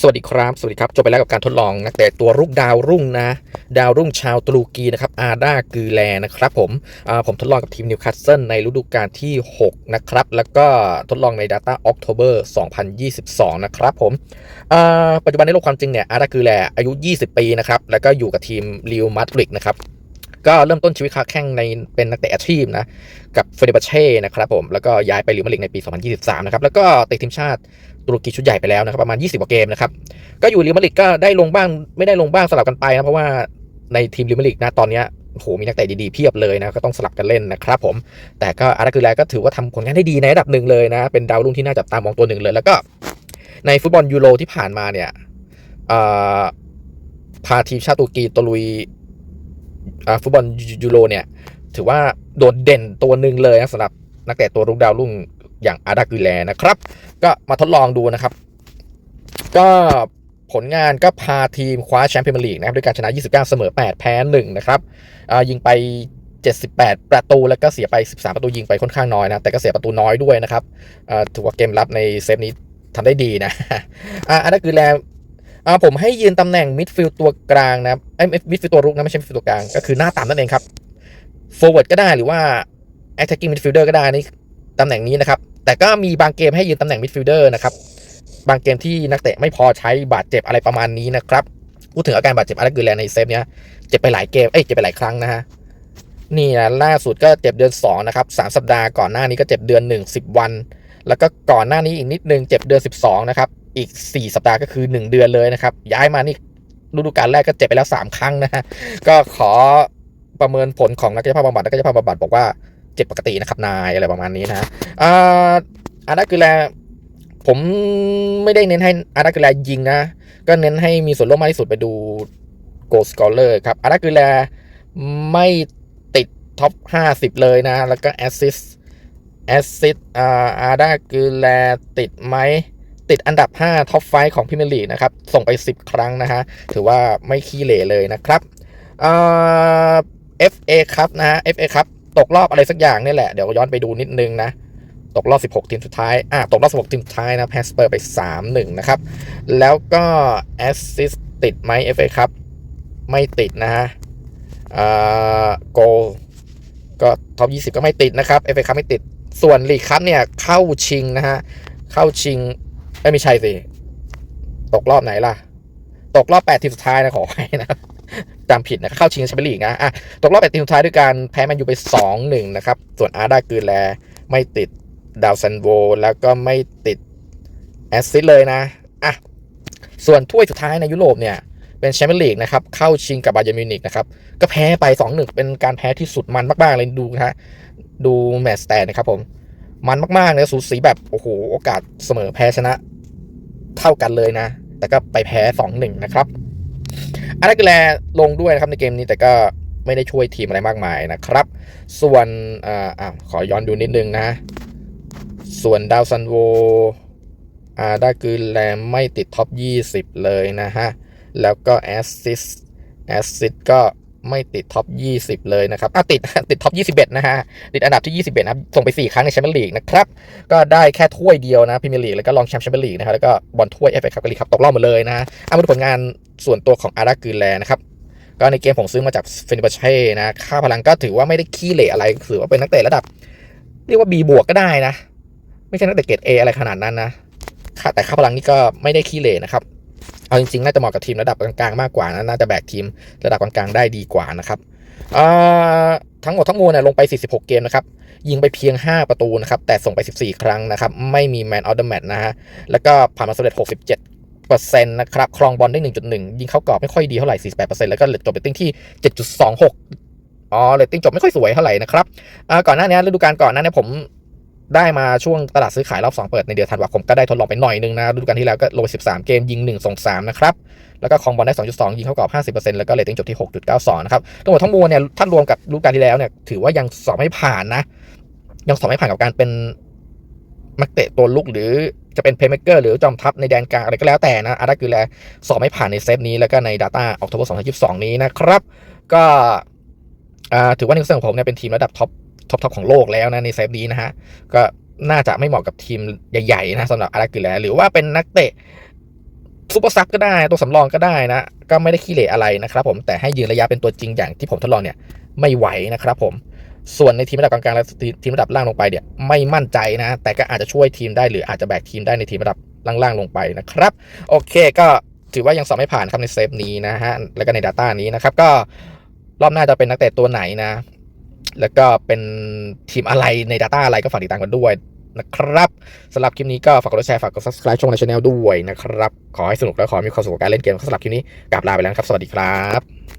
สวัสดีครับ สวัสดีครับ จบไปแล้วกับการทดลองนักเตะตัวรุ่งดาวรุ่งนะ ดาวรุ่งชาวตุรกีนะครับ อาดากือแลนะครับผม ผมทดลองกับทีมนิวคาสเซิลในฤดูกาลที่ 6 นะครับ แล้วก็ทดลองใน Data October 2022 นะครับผม ปัจจุบันในโลกความจริงเนี่ย อาดากือแลอายุ 20 ปีนะครับ แล้วก็อยู่กับทีมริวมาดริดนะครับก็เริ่มต้นชีวิตค้าแข่งในเป็นนักเตะอาชีพนะ กับเฟเดบาเช่นะครับผม แล้วก็ย้ายไปริวมาดริดในปี 2023 นะครับ แล้วก็ติดทีมชาติ ตุรกีชุดใหญ่ไปแล้วนะครับประมาณ 20กว่าเกมนะครับก็อยู่ริมาริดก็ได้ลงบ้างไม่ได้ลงบ้างสลับกันไปนะเพราะว่าในทีมริมาริดนะตอนนี้โหมีนักเตะดีๆเพียบเลยนะก็ต้องสลับกันเล่นนะครับผมแต่ก็อาร์คือแลก็ถือว่าทำผลงานได้ดีในระดับหนึ่งเลยนะเป็นดาวรุ่งที่น่าจับตามองตัวหนึ่งเลย แล้วก็ในฟุตบอลยูโรที่ผ่านมาเนี่ยพาทีมชาติตุรกีตะลุยฟุตบอลยูโรเนี่ยถือว่าโดดเด่นตัวหนึ่งเลยนะสำหรับนักเตะตัวรุ่งดาวรุ่ง อย่างอาร์ดากุแลนะครับ ก็มาทดลองดูนะครับ ก็ผลงานก็พาทีมคว้าแชมป์พรีเมียร์ลีกนะครับด้วยการชนะ 29 เสมอ 8 แพ้ 1 นะครับยิงไป 78 ประตูแล้วก็เสียไป 13 ประตูยิงไปค่อนข้างน้อยนะ แต่ก็เสียประตูน้อยด้วยนะครับถือว่าเกมรับในเซฟนี้ทำได้ดีนะอ่าอันนั้นคือแลอ่าผมให้ยืนตำแหน่งมิดฟิลด์ตัวกลางนะครับไอ้มิดฟิลด์ตัวรุกนะไม่ใช่มิดฟิลด์ตัวกลาง ก็คือหน้าต่ำนั่นเองครับ forward ก็ได้หรือว่า attacking midfielder ก็ได้นี่ ตำแหน่งนี้นะครับ แต่ก็มีบางเกมให้ยืนตำแหน่ง midfielder นะครับ บางเกมที่นักเตะไม่พอใช้บาดเจ็บอะไรประมาณนี้นะครับ พูดถึงอาการบาดเจ็บอะไรคือแลในเซฟเนี้ยเจ็บไปหลายเกม เอ้ย เจ็บไปหลายครั้งนะฮะ นี่นะล่าสุดก็เจ็บเดือน 2 นะครับ 3 สัปดาห์ก่อนหน้านี้ก็เจ็บเดือน 1 10 วัน แล้วก็ก่อนหน้านี้อีกนิดนึงเจ็บเดือน 12 นะครับ อีก 4 สัปดาห์ก็คือ 1 เดือนเลยนะครับ ย้ายมานี่ฤดูกาลแรกก็เจ็บไปแล้ว 3 ครั้งนะฮะ ก็ขอประเมินผลของนักกายภาพบำบัดนักกายภาพบำบัดบอกว่า เจ็บปกตินะครับนายอะไรประมาณนี้นะอ่าอันนั้นคือแลผมไม่ได้เน้นให้อาร์ตกแลยิงนะ ก็เน้นให้มีส่วนร่วมมากที่สุดไปดูโกลสกอร์เลอร์ครับอาร์ตกแลไม่ติดท็อป 50 เลยนะ แล้วก็แอสซิสแอสซิสอ่าอาร์ตกแลติดไหมติดอันดับ 5 ท็อปไฟของพิมลีนะครับ ส่งไป 10 ครั้งนะฮะ ถือว่าไม่ขี้เหร่เลยนะครับเอ่า FA ครับนะฮะ FA ครับ ตกรอบอะไรสักอย่างนี่แหละ เดี๋ยวย้อนไปดูนิดนึงนะ ตกรอบ 16 ทีมสุดท้าย อะ ตกรอบ 16 ทีมสุดท้ายนะแพสเปอร์ไป 3-1 นะครับ แล้วก็แอสซิสติดไหม FA ครับ ไม่ติดนะฮะอ่าโกก็ท็อป 20 ก็ไม่ติดนะครับ FA ครับไม่ติด ส่วนลีกครับเนี่ยเข้าชิงนะฮะ เข้าชิงไม่ใช่สิ ตกรอบไหนล่ะ ตกรอบ 8 ทีมสุดท้ายนะขอให้นะครับ จำผิดนะเข้าชิงแชมเปี้ยนลีกนะอะตกรอบ8ทีมสุดท้ายด้วยการแพ้แมนยูไป 2-1 นะครับ ส่วนอาร์ดากือแลไม่ติดดาวซันโวแล้วก็ไม่ติดแอสซิสเลยนะอะส่วนถ้วยสุดท้ายในยุโรปเนี่ยเป็นแชมเปี้ยนลีกนะครับ เข้าชิงกับบาเยร์มิวนิกนะครับ ก็แพ้ไป 2-1 เป็นการแพ้ที่สุดมันมาก ๆ เลยดูนะฮะดูแมตช์สแตนนะครับผม มันมากๆเลยสูสีแบบ โอ้โห โอกาสเสมอแพ้ชนะ เท่ากันเลยนะ แต่ก็ไปแพ้ 2-1 นะครับ อันนั้นก็แลลงด้วยนะครับในเกมนี้แต่ก็ไม่ได้ช่วยทีมอะไรมากมายนะครับ ส่วนอ่าอะขอย้อนดูนิดนึงนะ ส่วนดาวซันโวอาด้คือแลมไม่ติดท็อป 20 เลยนะฮะ แล้วก็แอสซิสแอสซิสก็ ไม่ติดท็อป 20 เลยนะครับอะติดติดท็อป 21 นะฮะ ติดอันดับที่ 21 นะครับ ส่งไป 4 ครั้งในแชมเปี้ยนลีกนะครับ ก็ได้แค่ถ้วยเดียวนะพรีเมียร์ลีกแล้วก็รองแชมป์แชมเปี้ยนลีกนะครับแล้วก็บอลถ้วยเอฟเอคัพกับลีกครับตกรอบหมดเลยนะเอามาดูผลงานส่วนตัวของอารากือแลนะครับก็ในเกมผมซื้อมาจากเฟนิบาเช่นะค่าพลังก็ถือว่าไม่ได้ขี้เหร่อะไรถือว่าเป็นนักเตะระดับ เรียกว่า B บวกก็ได้นะ ไม่ใช่นักเตะเกรด A อะไรขนาดนั้นนะแต่ค่าพลังนี่ก็ไม่ได้ขี้เหร่นะครับ เอาจริงๆ น่าจะเหมาะกับทีมระดับกลางๆ มากกว่านะน่าจะแบกทีมระดับกลางๆ ได้ดีกว่านะครับทั้งหมดทั้งมวลเนี่ยลงไป 46 เกมนะครับ ยิงไปเพียง 5 ประตูนะครับ แต่ส่งไป 14 ครั้งนะครับ ไม่มีแมนออเดอะแมตนะฮะ แล้วก็ผ่านมาสำเร็จ 67เปอร์เซ็นต์นะครับ ครองบอลได้ 1.1 ยิงเข้ากรอบไม่ค่อยดีเท่าไหร่ 48%แล้วก็จบเรตติ้งที่ 7.26 อ๋อเรตติ้งจบไม่ค่อยสวยเท่าไหร่นะครับ ก่อนหน้านี้ฤดูกาลก่อนหน้านี้ผม ได้มาช่วงตลาดซื้อขายรอบ 2 เปิดในเดือนธันวาคมก็ได้ทดลองไปหน่อยนึงนะฤดูกาลที่แล้วก็ลงไป 13 เกมยิง1 2 3นะครับ แล้วก็ครองบอลได้ 2.2 ยิงเข้ากรอบ 50%แล้วก็เรตติ้งจบที่ 6.92 นะครับทั้งหมดทั้งมวลเนี่ยถ้ารวมกับฤดูกาลที่แล้วเนี่ยถือว่ายังสอบไม่ผ่านนะ ยังสอบไม่ผ่านกับการเป็นนักเตะตัวลุกหรือจะเป็นเพย์เม k เกอร์หรือจอมทัพในแดนกลางอะไรก็แล้วแต่นะอาร์ตคือแลสอบไม่ผ่านในเซฟนี้แล้วก็ใน Data ออก o b 2022นี้นะครับ ก็ถือว่าในเรื่องของผมเนี่ยเป็นทีมระดับท็อป ท็อปท็อปของโลกแล้วนะในเซฟนี้นะฮะ ก็น่าจะไม่เหมาะกับทีมใหญ่ๆนะสำหรับอาร์ตคือแลหรือว่าเป็นนักเตะซูเปอร์ซับก็ได้ตัวสำรองก็ได้นะ ก็ไม่ได้ขี้เหร่อะไรนะครับผมแต่ให้ยืนระยะเป็นตัวจริงอย่างที่ผมทดลองเนี่ยไม่ไหวนะครับผมส่วนในทีมระดับกลางๆและทีมระดับล่างลงไปเนี่ยไม่มั่นใจนะ แต่ก็อาจจะช่วยทีมได้หรืออาจจะแบกทีมได้ในทีมระดับล่างๆลงไปนะครับ โอเคก็ถือว่ายังสอบไม่ผ่านครับในเซฟนี้นะฮะแล้วก็ใน Data นี้นะครับก็รอบหน้าจะเป็นนักเตะตัวไหนนะ แล้วก็เป็นทีมอะไรใน Data อะไรก็ฝากติดตามกันด้วยนะครับสำหรับคลิปนี้ก็ฝากกดแชร์ ฝากกด subscribe ช่องในช anel ด้วยนะครับ ขอให้สนุกและขอให้มีความสุขกับการเล่นเกมสำหรับคลิปนี้กลับลาไปแล้วครับ สวัสดีครับ